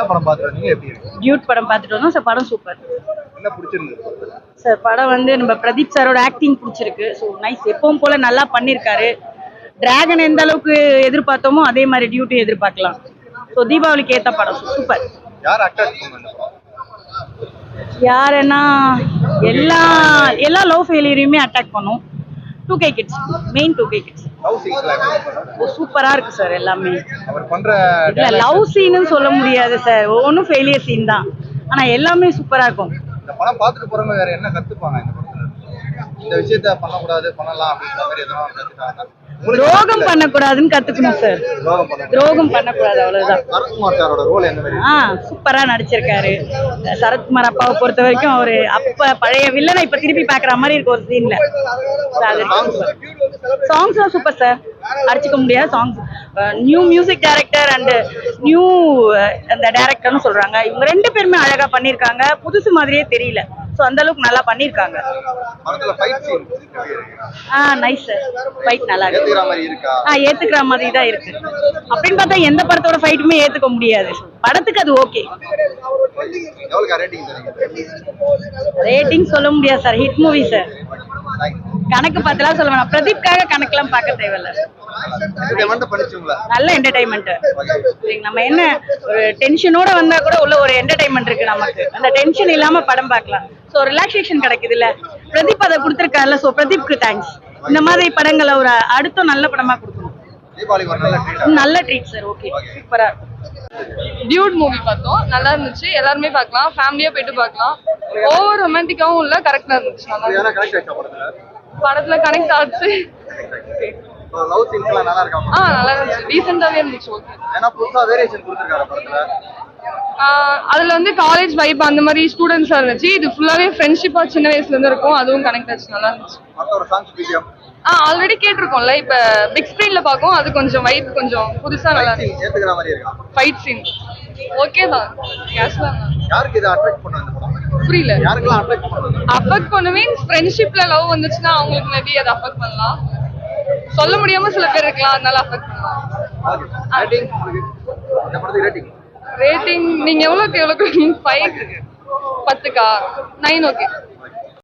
என்ன படம் பார்த்துட்டு வந்தீங்க? எப்படி இருக்கு? டியூட் படம் பார்த்துட்டு வந்தோம். சார் படம் சூப்பர். என்ன பிடிச்சிருந்தது சார் படம் வந்து நம்ம பிரதீப் சாரோட ஆக்டிங் பிடிச்சிருக்கு. ஸோ நைஸ் எப்பவும் போல நல்லா பண்ணியிருக்காரு டிராகன் எந்த அளவுக்கு எதிர்பார்த்தோமோ அதே மாதிரி டியூட்டி எதிர்பார்க்கலாம். ஸோ தீபாவளிக்கு ஏற்ற படம். சூப்பர். யார் யாருன்னா எல்லா எல்லா லவ் ஃபெயிலியரையுமே அட்டாக் பண்ணும். Two K kids main two K kids சூப்பரா இருக்கு சார் எல்லாமே. அவர் பண்ற இல்ல லவ் சீனுன்னு சொல்ல முடியாது சார். ஒவ்வொன்றும் ஃபெயிலியர் சீன் தான். ஆனா எல்லாமே சூப்பரா இருக்கும். இந்த படம் பார்த்துட்டு போறவங்க வேற என்ன கத்துப்பாங்க இந்த விஷயத்த பண்ணக்கூடாது பண்ணலாம் அப்படின்ற மாதிரி எதனா கத்துக்காங்க துரோகம் பண்ணக்கூடாதுன்னு கத்துக்கணும் சார் துரோகம் பண்ண துரோகம் பண்ணக்கூடாது அவ்வளவுதான். சரத்குமார் சாரோட ரோல் என்ன மாதிரி ஆ சூப்பரா நடிச்சிருக்காரு. சரத்குமார் அப்பாவை பொறுத்த வரைக்கும் அவரு அப்ப பழைய வில்லனை இப்ப திருப்பி பாக்குற மாதிரி இருக்கு ஒரு சீன்ல சாங்ஸ் சூப்பர் சார் அடிச்சுக்க முடியாது songs new music director and new அந்த டைரக்டர்னு சொல்றாங்க. இவங்க ரெண்டு பேருமே அழகா பண்ணிருக்காங்க புதுசு மாதிரியே தெரியல. ஸோ அந்த அளவுக்கு நல்லா இருக்கு ஆ நைஸ் சார் ஃபைட் நல்லா இருக்கு. ஆ ஏத்துக்கிற மாதிரி தான் இருக்கு. அப்படின்னு பார்த்தா எந்த படத்தோட ஃபைட்டுமே ஏத்துக்க முடியாது. படத்துக்கு அது ஓகே ரேட்டிங் சொல்ல முடியாது சார் ஹிட் மூவி சார் கணக்கு பார்த்துலாம் சொல்ல வேணாம். பிரதீப்காக கணக்கெல்லாம் பார்க்க தேவையில்ல. நல்ல என்டர்டைன்மெண்ட் நம்ம என்ன ஒரு டென்ஷனோட வந்தா கூட உள்ள ஒரு என்டர்டைன்மெண்ட் இருக்கு நமக்கு. அந்த டென்ஷன் இல்லாம படம் பார்க்கலாம். ஸோ ரிலாக்ஸேஷன் கிடைக்குது இல்ல பிரதீப் அதை கொடுத்துருக்காருல்ல. ஸோ பிரதீப்க்கு தேங்க்ஸ் இந்த மாதிரி படங்களை ஒரு அடுத்த நல்ல படமா கொடுக்கணும். நல்ல ட்ரீட் நல்ல ட்ரீட் சார் ஓகே சூப்பரா டியூட் மூவி பார்த்தோம். நல்லா இருந்துச்சு. எல்லாருமே பார்க்கலாம். ஃபேமிலியா போயிட்டு பார்க்கலாம். ஓவர் ரொமான்டிக்காவும் இல்ல கரெக்டா இருந்துச்சு. நல்லா படத்துல? படத்துல கனெக்ட் ஆச்சு. லவ் நல்லா இருக்கா ஆ நல்லா இருந்துச்சு. டீசெண்டாவே இருந்துச்சு. ஓகே ஏன்னா புதுசா வேரியேஷன் கொடுத்துருக்காரு படத்துல? அதுல வந்து காலேஜ் வைப் அந்த மாதிரி ஸ்டூடெண்ட்ஸா இருந்துச்சு. இது ஃபுல்லாவே ஃப்ரெண்ட்ஷிப்பா சின்ன வயசுல இருந்து இருக்கும். அதுவும் கனெக்ட் ஆச்சு நல்லா இருந்துச்சு. ஆ ஆல்ரெடி கேட்டிருக்கோம்ல. இப்ப பிக் ஸ்கிரீன்ல பார்க்கும். அது கொஞ்சம் வைப் கொஞ்சம் புதுசா நல்லா இருந்துச்சு. ஃபைட் சீன் ஓகே தான். கேஷ் தான். யாருக்கு இதை அட்ராக்ட் பண்ண இந்த படம்? புரியல. அஃபெக்ட் பண்ண மீன்ஸ் ஃப்ரெண்ட்ஷிப்ல லவ் வந்துச்சுன்னா அவங்களுக்கு மேபி அதை அஃபெக்ட் பண்ணலாம். சொல்ல முடியாம சில பேர் இருக்கலாம். அதனால அஃபெக்ட் பண்ணலாம். ரேட்டிங் நீங்கள் எவ்வளோக்கு எவ்வளோக்கு நீங்க எவ்வளவுக்கு ஃபைவ் பத்துக்கா? Nine okay